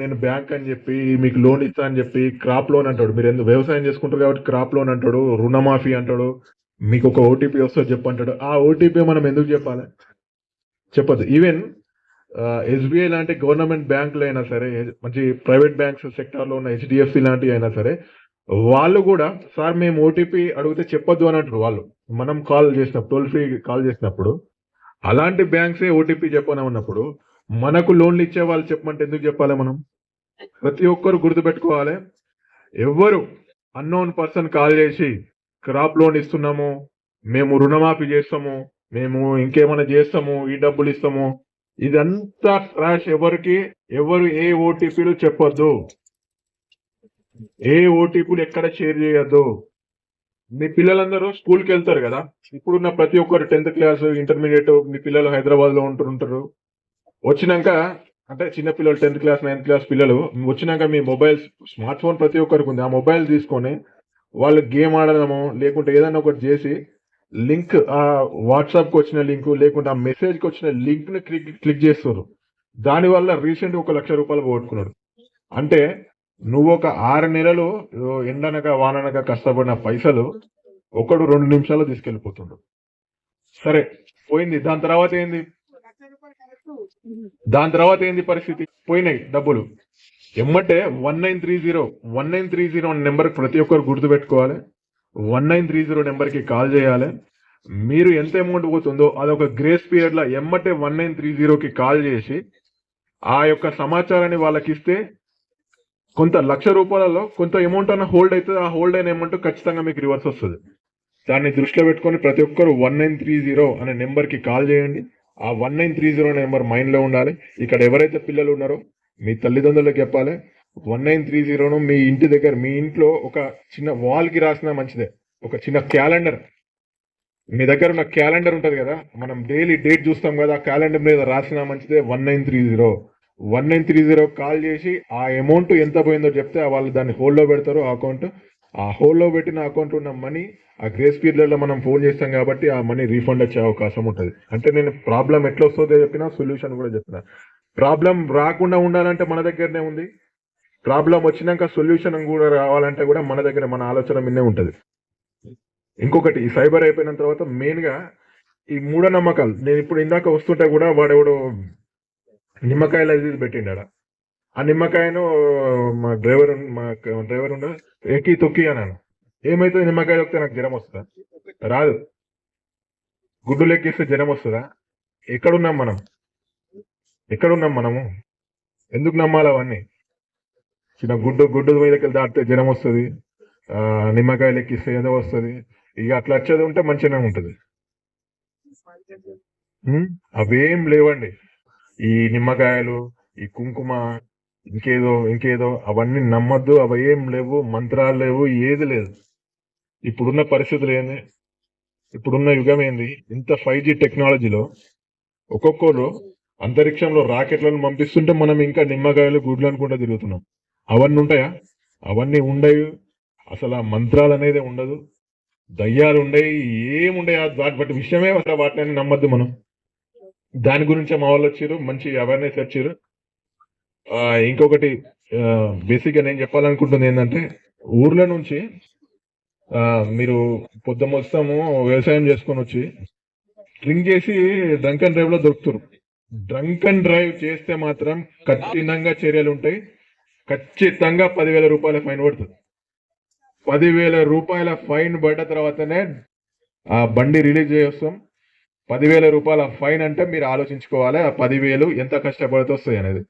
నేను బ్యాంక్ అని చెప్పి మీకు లోన్ ఇస్తా అని చెప్పి క్రాప్ లోన్ అంటాడు. మీరు ఎందుకు వ్యవసాయం చేసుకుంటారు కాబట్టి క్రాప్ లోన్ అంటాడు రుణమాఫీ అంటాడు మీకు ఒక ఓటీపీ వస్తే చెప్పంటాడు ఆ ఓటీపీ మనం ఎందుకు చెప్పాలి? చెప్పదు ఈవెన్ ఎస్బీఐ లాంటి గవర్నమెంట్ బ్యాంకులు అయినా సరే మంచి ప్రైవేట్ బ్యాంక్స్ సెక్టార్లో ఉన్న హెచ్డిఎఫ్సి లాంటివి అయినా సరే వాళ్ళు కూడా సార్ మేము ఓటీపీ అడిగితే చెప్పొద్దు అని అంటారు వాళ్ళు. మనం కాల్ చేసినప్పుడు టోల్ ఫ్రీ కాల్ చేసినప్పుడు అలాంటి బ్యాంక్సే ఓటీపీ చెప్పని ఉన్నప్పుడు మనకు లోన్లు ఇచ్చే వాళ్ళు చెప్పమంటే ఎందుకు చెప్పాలి మనం? ప్రతి ఒక్కరు గుర్తుపెట్టుకోవాలి. ఎవ్వరు అన్నోన్ పర్సన్ కాల్ చేసి క్రాప్ లోన్ ఇస్తున్నాము మేము రుణమాఫీ చేస్తాము మేము ఇంకేమైనా చేస్తాము ఈ డబ్బులు ఇస్తాము. ఇదంతా ట్రాష్ ఎవరికి? ఎవరు ఏ ఓటీపీలు చెప్పొద్దు. ఏ ఓటీపీలు ఎక్కడ షేర్ చేయొద్దు. మీ పిల్లలందరూ స్కూల్కి వెళ్తారు కదా? ఇప్పుడున్న ప్రతి ఒక్కరు టెన్త్ క్లాస్ ఇంటర్మీడియట్ మీ పిల్లలు హైదరాబాద్లో ఉంటుంటారు వచ్చినాక అంటే చిన్న పిల్లలు టెన్త్ క్లాస్ నైన్త్ క్లాస్ పిల్లలు వచ్చినాక మీ మొబైల్ స్మార్ట్ ఫోన్ ప్రతి ఒక్కరికి ఉంది. ఆ మొబైల్ తీసుకొని వాళ్ళు గేమ్ ఆడడము లేకుంటే ఏదైనా ఒకటి చేసి లింక్ ఆ వాట్సాప్కి వచ్చిన లింక్ లేకుంటే ఆ మెసేజ్కి వచ్చిన లింక్ని క్లిక్ క్లిక్ చేస్తున్నారు దానివల్ల రీసెంట్ ఒక లక్ష రూపాయలు పోగొట్టుకున్నాడు. అంటే నువ్వు ఒక ఆరు నెలలు ఎండనక వాననక కష్టపడిన పైసలు ఒకడు రెండు నిమిషాలు తీసుకెళ్ళిపోతుండు. సరే పోయింది. దాని తర్వాత ఏంది? దాని తర్వాత ఏంది పరిస్థితి? పోయినాయి డబ్బులు. ఎమ్మటే one nine three zero one nine three zero number ప్రతి ఒక్కరు గుర్తు పెట్టుకోవాలి. వన్ నైన్ త్రీ జీరో నెంబర్కి కాల్ చేయాలి. మీరు ఎంత అమౌంట్ పోతుందో అదొక గ్రేస్ పీరియడ్లో ఎమ్మటే వన్ నైన్ త్రీ జీరోకి కాల్ చేసి ఆ యొక్క సమాచారాన్ని వాళ్ళకి ఇస్తే కొంత లక్ష రూపాయలలో కొంత అమౌంట్ అన్న హోల్డ్ అవుతుంది ఆ హోల్డ్ అయిన అమౌంట్ ఖచ్చితంగా మీకు రివర్స్ వస్తుంది. దాన్ని దృష్టిలో పెట్టుకొని ప్రతి ఒక్కరు వన్ నైన్ త్రీ జీరో అనే నెంబర్కి కాల్ చేయండి. ఆ one nine three zero number మైండ్లో ఉండాలి. ఇక్కడ ఎవరైతే పిల్లలు ఉన్నారో మీ తల్లిదండ్రులకు చెప్పాలి. వన్ నైన్ త్రీ జీరోను మీ ఇంటి దగ్గర మీ ఇంట్లో ఒక చిన్న వాల్కి రాసినా మంచిదే. ఒక చిన్న క్యాలెండర్. మీ దగ్గర ఉన్న క్యాలెండర్ ఉంటుంది కదా మనం డైలీ డేట్ చూస్తాం కదా ఆ క్యాలెండర్ మీద రాసినా మంచిదే one nine three zero. One nine three zero call చేసి ఆ అమౌంట్ ఎంత పోయిందో చెప్తే వాళ్ళు దాన్ని హోల్డ్లో పెడతారు ఆ అకౌంట్. ఆ హోల్లో పెట్టిన అకౌంట్ ఉన్న మనీ ఆ గ్రేస్ పీరియడ్లలో మనం ఫోన్ చేస్తాం కాబట్టి ఆ మనీ రీఫండ్ వచ్చే అవకాశం ఉంటుంది. అంటే నేను ప్రాబ్లం ఎట్లా వస్తుందో చెప్పినా సొల్యూషన్ కూడా చెప్పిన. ప్రాబ్లం రాకుండా ఉండాలంటే మన దగ్గరనే ఉంది. ప్రాబ్లం వచ్చినాక సొల్యూషన్ కూడా రావాలంటే కూడా మన దగ్గర మన ఆలోచన మిన్నే ఉంటుంది. ఇంకొకటి ఈ సైబర్ అయిపోయిన తర్వాత మెయిన్గా ఈ మూఢనమ్మకాలు. నేను ఇప్పుడు ఇందాక వస్తుంటే కూడా వాడెవడో నిమ్మకాయలు అది ఇది పెట్టిండాడ. ఆ నిమ్మకాయను మా డ్రైవర్ మా డ్రైవర్ ఉండ ఎక్కి తొక్కి అన్నాను. ఏమైతుంది నిమ్మకాయ తొక్కితే నాకు జ్వరం వస్తుందా? రాదు. గుడ్డు లెక్కిస్తే జ్వరం వస్తుందా? ఎక్కడున్నాం మనం? ఎక్కడున్నాం మనము? ఎందుకు నమ్మాలి అవన్నీ? చిన్న గుడ్డు గుడ్డు మీదకి దాటితే జ్వరం వస్తుంది. నిమ్మకాయ లెక్కిస్తే ఏదో వస్తుంది. ఇక అట్లా వచ్చేది ఉంటే మంచిగానే ఉంటుంది. అవేం లేవండి. ఈ నిమ్మకాయలు ఈ కుంకుమ ఇంకేదో ఇంకేదో అవన్నీ నమ్మద్దు అవి ఏం లేవు మంత్రాలు లేవు ఏది లేదు. ఇప్పుడున్న పరిస్థితులు ఏంది? ఇప్పుడున్న యుగం ఏంది? ఇంత ఫైవ్ జీ టెక్నాలజీలో ఒక్కొక్కరు అంతరిక్షంలో రాకెట్లను పంపిస్తుంటే మనం ఇంకా నిమ్మకాయలు గుడ్లు అనుకుంటా తిరుగుతున్నాం. అవన్నీ ఉంటాయా? అవన్నీ ఉండవు అసలు ఆ మంత్రాలు అనేది ఉండదు. దయ్యాలు ఉండయి ఏముండయి వాటి బట్టి విషయమే అసలు వాటిని నమ్మద్దు మనం. దాని గురించి మా వాళ్ళు వచ్చారు మంచి అవేర్నెస్ వచ్చారు ఇంకొకటి బేసిక్గా నేను చెప్పాలనుకుంటుంది ఏంటంటే ఊర్ల నుంచి మీరు పొద్దు వస్తాము వ్యవసాయం చేసుకొని వచ్చి డ్రింక్ చేసి డ్రంక్ అండ్ డ్రైవ్లో దొరుకుతారు. డ్రంక్ అండ్ డ్రైవ్ చేస్తే మాత్రం కఠినంగా చర్యలు ఉంటాయి. ఖచ్చితంగా పదివేల రూపాయల ఫైన్ పడుతుంది. పదివేల రూపాయల ఫైన్ పడ్డ తర్వాతనే ఆ బండి రిలీజ్ చేస్తాం. పదివేల రూపాయల ఫైన్ అంటే మీరు ఆలోచించుకోవాలి ఆ పదివేలు ఎంత కష్టపడితే వస్తాయి అనేది.